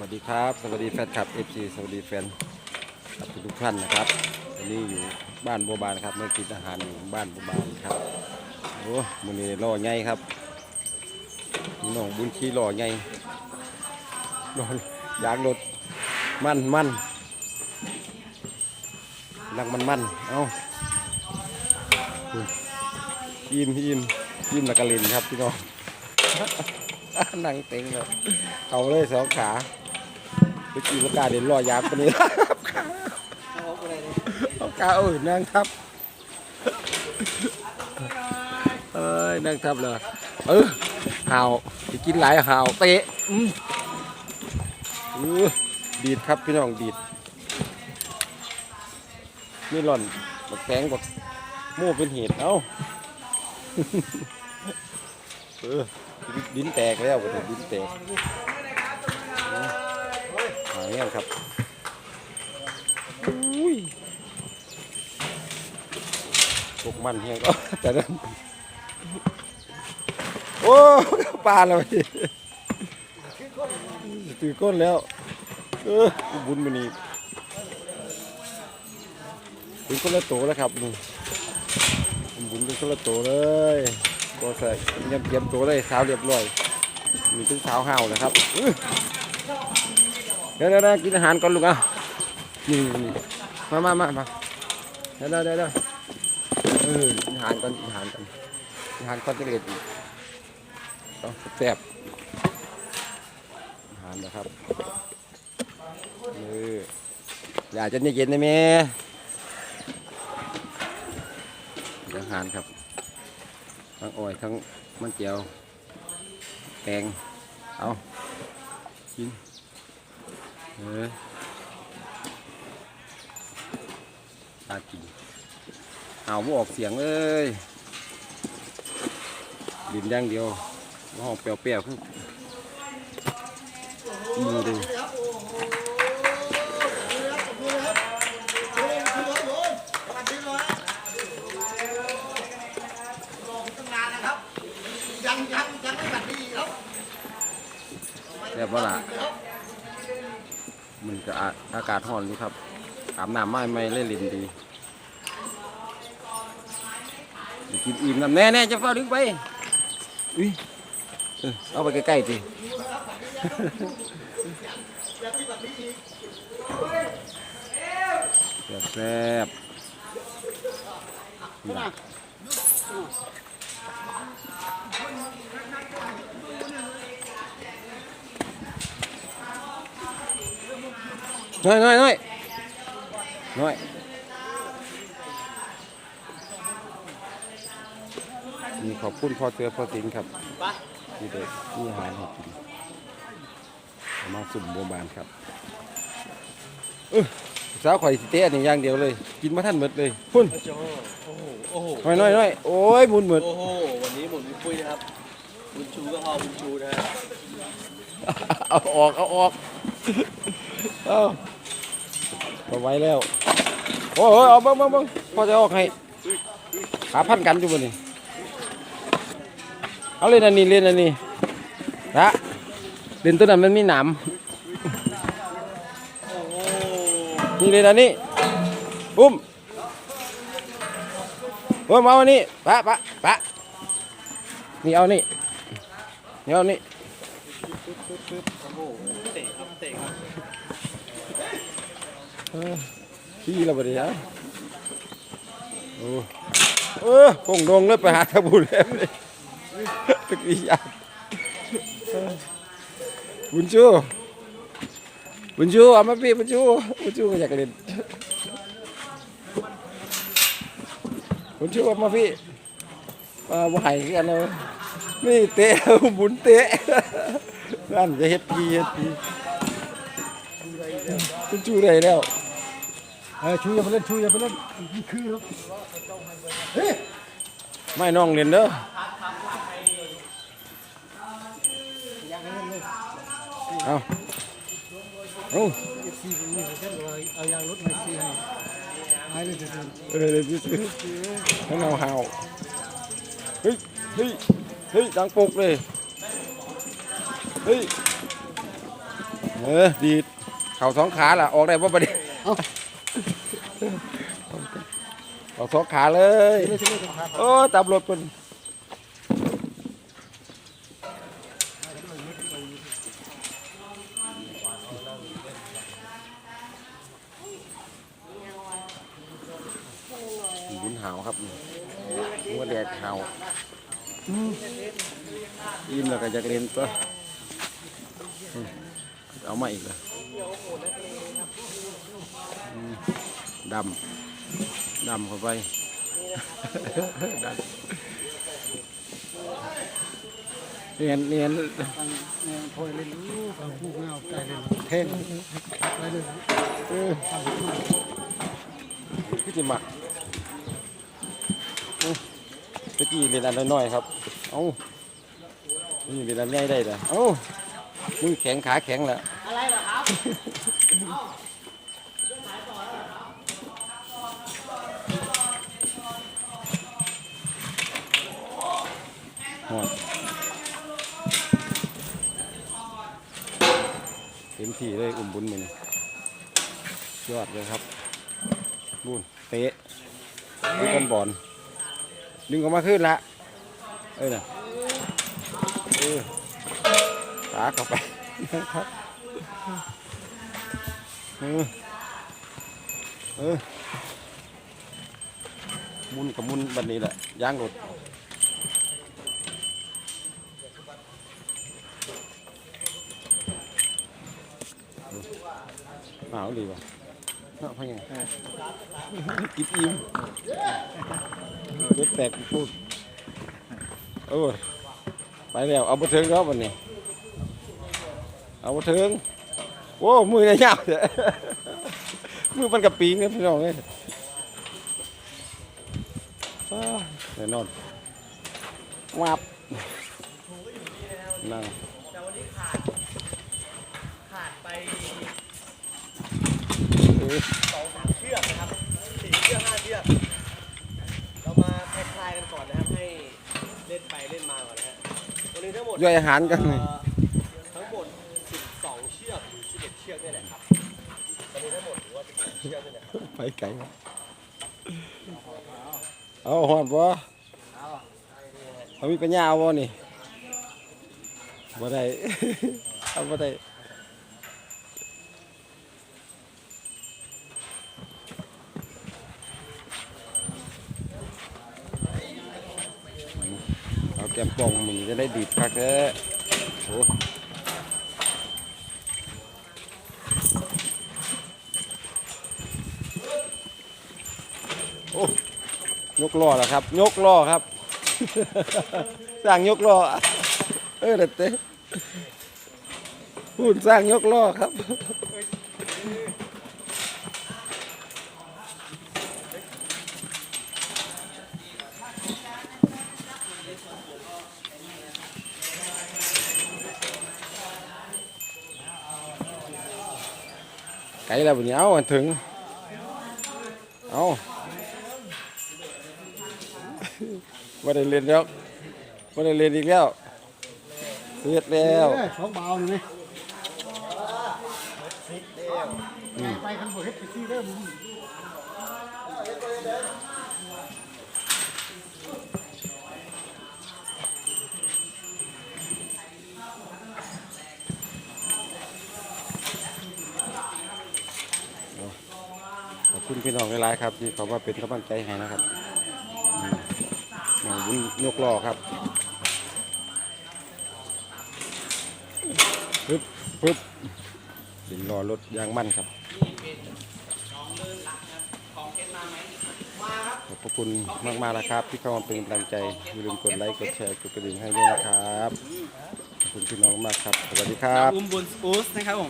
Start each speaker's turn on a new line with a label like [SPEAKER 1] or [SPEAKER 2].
[SPEAKER 1] วัสดีครับ สวัสดีแฟนคลับ FC สวัสดีแฟนคลับทุกท่านนะครับวันนี้อยู่บ้านบัวบานครับเมื่อกินอาหารอยู่บ้านบัวบานครับโอ้มือนี้รอไงครับน้องบุญชีรอไงรอยางรถมันมันนักมันมันเอาอิ่มอิ่มอิ่มละกะลินครับพี่น้องนั่งเต็งเลยเอาเลยสองขา ไปกี่ประกาศเด่นรอยางคนนี้เอาขาเอ้ยนั่งทับเอ้ยนั่งทับเลยเออหาวไปกินหลายหาวเตะอืมดีดครับพี่น้องดีดนี่หล่อนบักแตงบักมู่เป็นเหตุเอ้าเออ ดินแตกแล้วบัดนี้ดินแตกายแล้วครับอุ้ยตกมันเฮียก็แต่นั้นโอ้ปลาแล้วพี่ถือก้นแล้ว เออบุญมันนี่เป็นคนละโตแล้วครับนี่บุญเป็นคนละโตเลยก็ใส่เตรียมเตรียมตัวเลยเช้าเรียบร้อย มีถึงเช้าห้าวนะครับอื้อเดี๋ยวเดี๋ยวกินอาหารก่อนลูกอะนี่นี่มามามามาเดี๋ยวเดี๋ยวเดี๋ยวเอออาหารก่อนอาหารก่อนอาหารก่อนจะเรียนอีกต้องแซ่บอาหารนะครับเอออยากจะเย็นๆนะแม่อาหารครับ ทั้งอ้อยทั้งมันเจียวแกงเอากิน ตากินเอาบ่ออกเสียงเลยดินอย่างเดียวว่าห้องเปรี้ยวๆคือมือดูแซ่บว่าล่ะมันก็อาอากาศร้อนอยู่ครับอาบน้ำไม่ไม่เล่นลินดีกินอิ่มน้ำแน่แน่จะเฝ้าดึงไปอุ้ยเอาไปใกล้ๆสิแซ่บๆ น้อยน้อยน้อยน้อยนี่ขอบคุณพ่อเตือพ่อตินครับที่เด็กที่อาหารให้กินเอามาสุ่มบัวบานครับเออสาวข่อยสิเตะนี่อย่างเดียวเลย กินมาท่านหมดเลยพุ่น
[SPEAKER 2] โอ้โหโอ้โห
[SPEAKER 1] น้อยน้อยน้อยโอ้ยหมุนหมด
[SPEAKER 2] โอ้โหวันนี้หมุนปุ้ยนะครับบุญชูก็พอบุญชูนะฮะ
[SPEAKER 1] เอาออกเอาออกเอา เอาไว้แล้ว โอ้ยเอาเบังเบังเบังพอจะออกให้ขาพันกันอยู่บนนี่เอาเล่นอันนี้เล่นอันนี้ละเล่นตัวนั้นมันมีหนามนี่เล่นอันนี้ปุ้มโอ้มาเอาอันนี้ปะปะปะนี่เอานี่นี่เอานี่
[SPEAKER 2] โอ้โห เตะครับ เตะครับ
[SPEAKER 1] ขี้เราไปดิฮะโอ้เออคงดงเลยไปหาทบุญแล้วเลยตะกี้ยานบุญชูบุญชูเอามาพี่บุญชูบุญชูมาอยากเล่นบุญชูเอามาพี่มาบ่ให้กันเลยนี่เตะบุญเตะนั่นจะเฮ็ดพีเฮ็ดพีบุญชูได้แล้ว
[SPEAKER 3] เออชูอย่าไปเล่นชูอย่าไปเล่นคือครับ
[SPEAKER 1] ไม่น้องเรียนเด้อ
[SPEAKER 3] เอา
[SPEAKER 1] เอา
[SPEAKER 3] เอฟซีผมนี่เขาจะเลยเอายางรถมาซีให้ให้เลยจะเป็น
[SPEAKER 1] เออเดี๋ยวซื้อให้เงาหาวเฮ้ยเฮ้ยเฮ้ยดังปลุกเลยเฮ้ยเออดีเข่าสองขาล่ะออกได้ป่ะประเดี๋ยว
[SPEAKER 3] เอ้า
[SPEAKER 1] เอาสองขาเลย
[SPEAKER 3] ไม่ใช่ไม่ใช่ครับ
[SPEAKER 1] โอ้ตับรถคนบุญหาวครับนี่หัวแดกหาวยิ้มแล้วก็อยากเล่นตัวอืมเอามาอีกเลยอืม ดำดำเข้าไปดำเรียนเรียน
[SPEAKER 3] ฟังแนวพอยเล่นลูกฟังผู้เงาใจเล่นเทนไปเลย
[SPEAKER 1] เออพี่จิมักอื้อตะกี้เรียนอันน้อยๆครับ เอ้านี่เรียนอันใหญ่ได้เลยเอ้ามือแข็งขาแข็งแล้ว
[SPEAKER 2] อะไรเหรอครับ
[SPEAKER 1] ต็มที่เลยอุ่มบุญมือนยอดเลยครับบุญเตะดูกันบอลดึงออกมาขึ้นละเอ้ยนะเออตาเข้าไปครับเออเออมุนกับมุนบันนี้แหละย่างรถ หนาวดีว่ะหนาวเพราะยังกินอิ่มเบ็ดแตกพูดเออไปแล้วเอาบันเทิงแล้ววันนี้เอาบันเทิงโอ้มือเนี่ยยาวเถอะมือมันกับปีงเนี่ยพี่น้องเอ้ยอ้าวแน่นอนวับนั่ง
[SPEAKER 2] แต่วันนี้ขาดขาดไป
[SPEAKER 1] เออ
[SPEAKER 2] สองสามเชือกนะครับสี่เชือกห้าเชือกเรามาคลายๆกันก่อนนะครับให้เล่นไปเล่นมาก่อนนะฮะวันนี้ทั้งหมด
[SPEAKER 1] ย่อยอาหารกันเลย
[SPEAKER 2] เอ่อทั้งหมด12เชือกหรือ11เชือกนี่แหละครับวันนี้ทั้งหมดถือว่า12เชือกนี่แหละครับ
[SPEAKER 1] ไปไกลวะเอาหอดบ่เอามีปัญญาเอาบ่นี่บ่ได้ เอาบ่ได้เอาแก มป่องมึงจะได้ดีดคักแท้โอ้โอ้ยกล้อแล้วครับ ยกล้อครับ สร้างยกล้อเออเด็ดเต้พูดสร้างยกล้อครับ ไกลแล้ววันนี้เอาอันถึง เอาไม่ได้เรียนแล้วไม่ได้เรียนอีกแล้วเสียดแล้ว
[SPEAKER 3] เอ้ยสองเบาเลยไหมไปกันหมดเฮ็ดไปซี่เด้อมึง
[SPEAKER 1] ขอบ คุณพี่น้องหลายๆครับ ที่เขามาเป็นกำลังใจให้นะครับอืมหมอบุญยกล้อครับปึ๊บปึ๊บเป็นล้อรถยางมั่นครับขอบพระคุณมากๆนะครับ ที่เข้ามาเป็นกำลังใจอย่าลืมกดไลค์กดแชร์กดกระดิ่งให้ด้วยนะครับขอบคุณพี่น้องมากครับ สวัสดีครับ
[SPEAKER 2] อุ้มบุญอูสนะครับผม